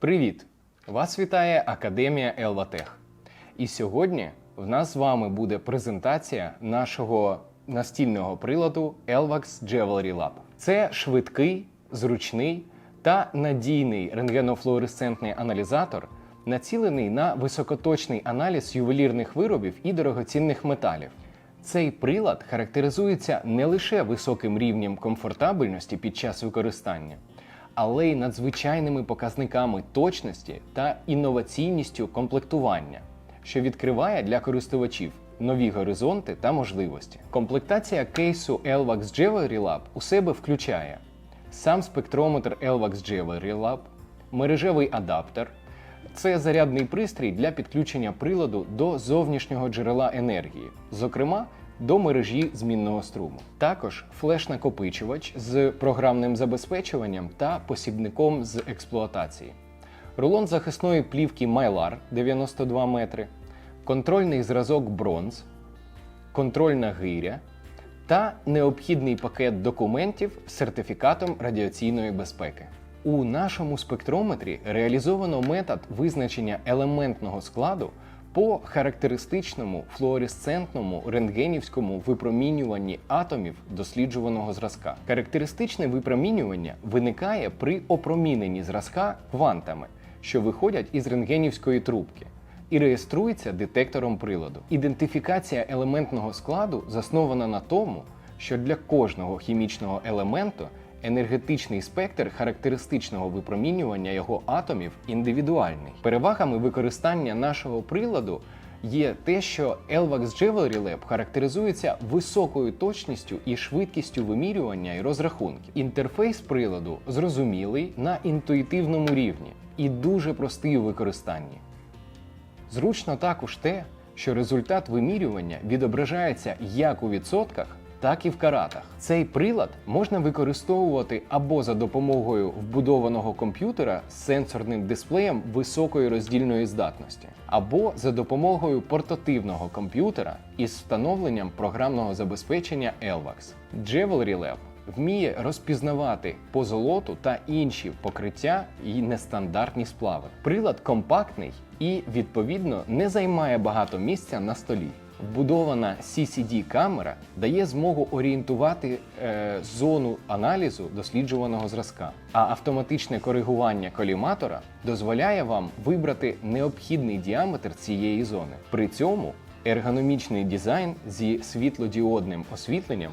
Привіт! Вас вітає Академія Елватех. І сьогодні в нас з вами буде презентація нашого настільного приладу Elvax Jewelry Lab. Це швидкий, зручний та надійний рентгенофлуоресцентний аналізатор, націлений на високоточний аналіз ювелірних виробів і дорогоцінних металів. Цей прилад характеризується не лише високим рівнем комфортабельності під час використання, але й надзвичайними показниками точності та інноваційністю комплектування, що відкриває для користувачів нові горизонти та можливості. Комплектація кейсу Elvax Jewelry Lab у себе включає сам спектрометр Elvax Jewelry Lab, мережевий адаптер. Це зарядний пристрій для підключення приладу до зовнішнього джерела енергії, зокрема до мережі змінного струму. Також флеш-накопичувач з програмним забезпечуванням та посібником з експлуатації, рулон захисної плівки Mylar 92 метри, контрольний зразок бронз, контрольна гиря та необхідний пакет документів з сертифікатом радіаційної безпеки. У нашому спектрометрі реалізовано метод визначення елементного складу по характеристичному флуоресцентному рентгенівському випромінюванні атомів досліджуваного зразка. Характеристичне випромінювання виникає при опроміненні зразка квантами, що виходять із рентгенівської трубки. І реєструється детектором приладу. Ідентифікація елементного складу заснована на тому, що для кожного хімічного елементу енергетичний спектр характеристичного випромінювання його атомів індивідуальний. Перевагами використання нашого приладу є те, що Elvax Jewelry Lab характеризується високою точністю і швидкістю вимірювання і розрахунків. Інтерфейс приладу зрозумілий на інтуїтивному рівні і дуже простий у використанні. Зручно також те, що результат вимірювання відображається як у відсотках, так і в каратах. Цей прилад можна використовувати або за допомогою вбудованого комп'ютера з сенсорним дисплеєм високої роздільної здатності, або за допомогою портативного комп'ютера із встановленням програмного забезпечення Elvax. Jewelry Lab вміє розпізнавати позолоту та інші покриття і нестандартні сплави. Прилад компактний і, відповідно, не займає багато місця на столі. Вбудована CCD-камера дає змогу орієнтувати е, зону аналізу досліджуваного зразка, а автоматичне коригування коліматора дозволяє вам вибрати необхідний діаметр цієї зони. При цьому ергономічний дизайн зі світлодіодним освітленням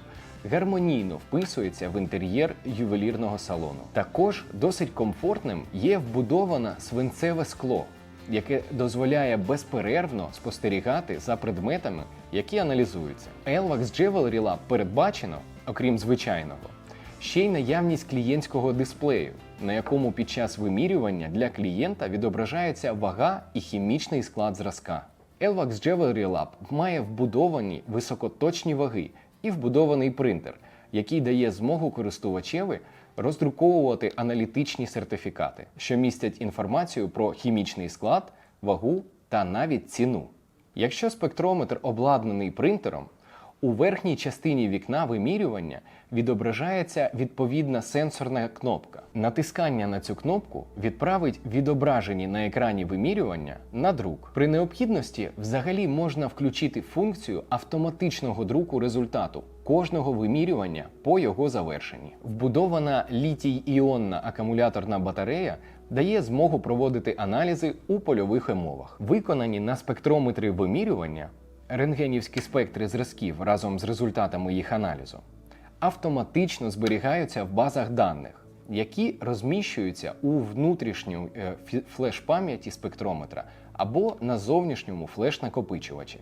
гармонійно вписується в інтер'єр ювелірного салону. Також досить комфортним є вбудоване свинцеве скло, яке дозволяє безперервно спостерігати за предметами, які аналізуються. Elvax Jewelry Lab передбачено, окрім звичайного, ще й наявність клієнтського дисплею, на якому під час вимірювання для клієнта відображається вага і хімічний склад зразка. Elvax Jewelry Lab має вбудовані високоточні ваги і вбудований принтер, який дає змогу користувачеві роздруковувати аналітичні сертифікати, що містять інформацію про хімічний склад, вагу та навіть ціну. Якщо спектрометр обладнаний принтером, у верхній частині вікна вимірювання відображається відповідна сенсорна кнопка. Натискання на цю кнопку відправить відображені на екрані вимірювання на друк. При необхідності взагалі можна включити функцію автоматичного друку результату кожного вимірювання по його завершенні. Вбудована літій-іонна акумуляторна батарея дає змогу проводити аналізи у польових умовах. Виконані на спектрометрі вимірювання рентгенівські спектри зразків разом з результатами їх аналізу автоматично зберігаються в базах даних, які розміщуються у внутрішню е, флеш-пам'яті спектрометра або на зовнішньому флеш-накопичувачі.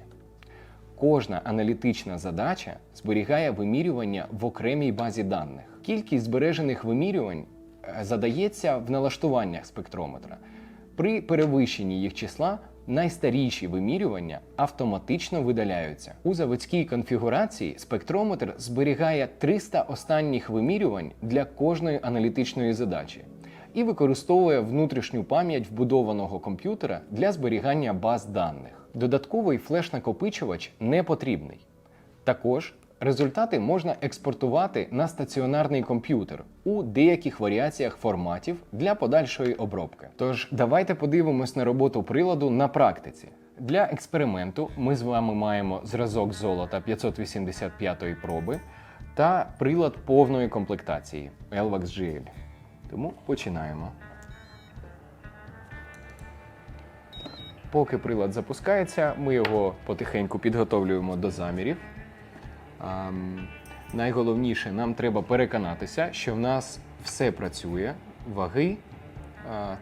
Кожна аналітична задача зберігає вимірювання в окремій базі даних. Кількість збережених вимірювань е, задається в налаштуваннях спектрометра. При перевищенні їх числа найстаріші вимірювання автоматично видаляються. У заводській конфігурації спектрометр зберігає 300 останніх вимірювань для кожної аналітичної задачі і використовує внутрішню пам'ять вбудованого комп'ютера для зберігання баз даних. Додатковий флеш-накопичувач не потрібний. Також Результати можна експортувати на стаціонарний комп'ютер у деяких варіаціях форматів для подальшої обробки. Тож давайте подивимось на роботу приладу на практиці. Для експерименту ми з вами маємо зразок золота 585-ї проби та прилад повної комплектації Elvax GL. Тому починаємо. Поки прилад запускається, ми його потихеньку підготовлюємо до замірів. Найголовніше, нам треба переконатися, що в нас все працює, ваги.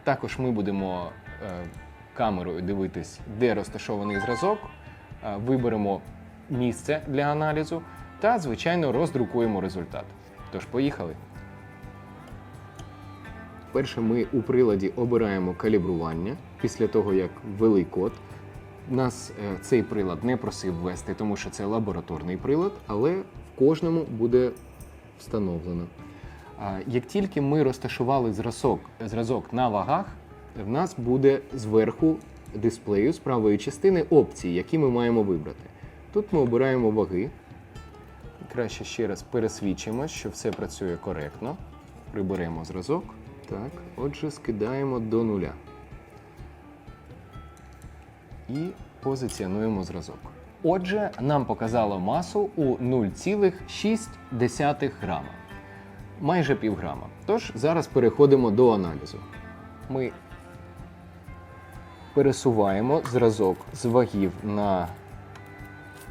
Також ми будемо е, камерою дивитись, де розташований зразок, виберемо місце для аналізу та, звичайно, роздрукуємо результат. Тож, поїхали. Перше ми у приладі обираємо калібрування після того, як ввели код. Нас е, цей прилад не просив ввести, тому що це лабораторний прилад, але в кожному буде встановлено. Як тільки ми розташували зразок, зразок на вагах, в нас буде зверху дисплею з правої частини опції, які ми маємо вибрати. Тут ми обираємо ваги. Краще ще раз пересвідчимо, що все працює коректно. Приберемо зразок. Так, отже, скидаємо до нуля. І позиціонуємо зразок. Отже, нам показало масу у 0,6 грама. Майже півграма. Тож зараз переходимо до аналізу. Ми пересуваємо зразок з вагів на,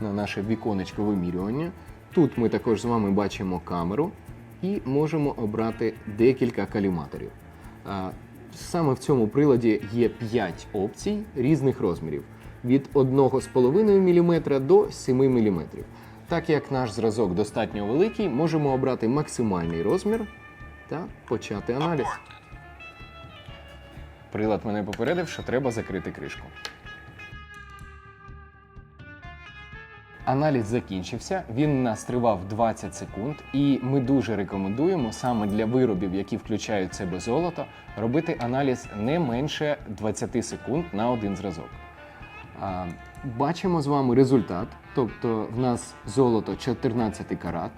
на наше віконечко вимірювання. Тут ми також з вами бачимо камеру і можемо обрати декілька каліматорів. Саме в цьому приладі є 5 опцій різних розмірів від 1,5 мм до 7 мм. Так як наш зразок достатньо великий, можемо обрати максимальний розмір та почати аналіз. Прилад мене попередив, що треба закрити кришку. Аналіз закінчився, він нас тривав 20 секунд, і ми дуже рекомендуємо саме для виробів, які включають в себе золото, робити аналіз не менше 20 секунд на один зразок. Бачимо з вами результат, тобто в нас золото 14 карат.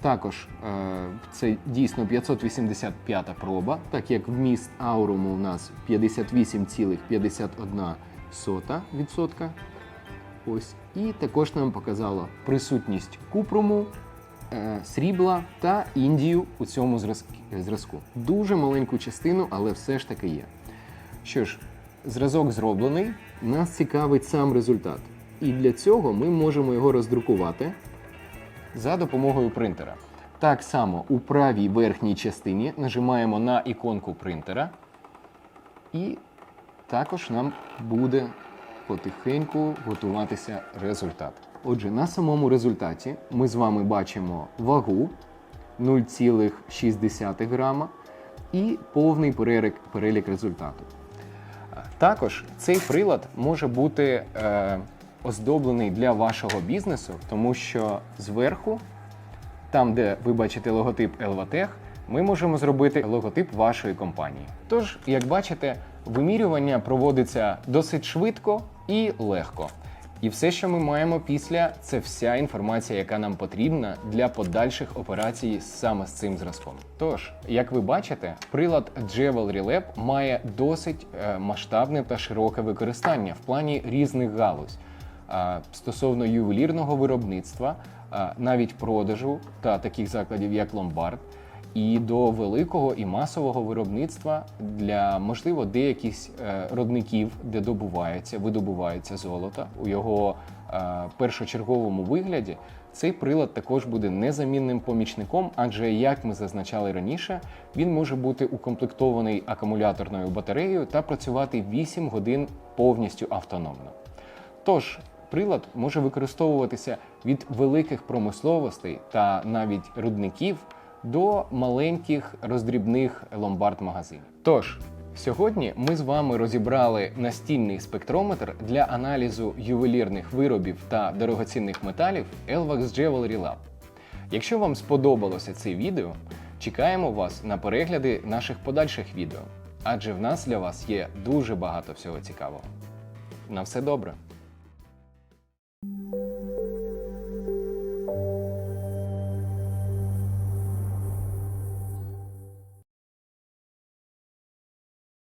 Також е, це дійсно 585 проба, так як вміст ауруму у нас 58,51%. Ось. І також нам показало присутність купруму, е, срібла та індію у цьому зразку. Дуже маленьку частину, але все ж таки є. Що ж, зразок зроблений, нас цікавить сам результат. І для цього ми можемо його роздрукувати за допомогою принтера. Так само у правій верхній частині нажимаємо на іконку принтера, і також нам буде потихеньку готуватися результат. Отже, на самому результаті ми з вами бачимо вагу 0,6 грама і повний перелік, перелік результату. Також цей прилад може бути е, оздоблений для вашого бізнесу, тому що зверху, там, де ви бачите логотип Elvatech, ми можемо зробити логотип вашої компанії. Тож, як бачите, вимірювання проводиться досить швидко і легко. І все, що ми маємо після, це вся інформація, яка нам потрібна для подальших операцій саме з цим зразком. Тож, як ви бачите, прилад Jewelry Lab має досить е, масштабне та широке використання в плані різних галузь. Стосовно ювелірного виробництва, навіть продажу та таких закладів, як Ломбард, і до великого і масового виробництва для можливо деяких е, родників, де добувається, видобувається золото у його е, першочерговому вигляді. Цей прилад також буде незамінним помічником, адже як ми зазначали раніше, він може бути укомплектований акумуляторною батареєю та працювати 8 годин повністю автономно. Тож прилад може використовуватися від великих промисловостей та навіть рудників до маленьких роздрібних ломбард-магазинів. Тож, сьогодні ми з вами розібрали настільний спектрометр для аналізу ювелірних виробів та дорогоцінних металів Elvax Jewelry Lab. Якщо вам сподобалося це відео, чекаємо вас на перегляди наших подальших відео, адже в нас для вас є дуже багато всього цікавого. На все добре!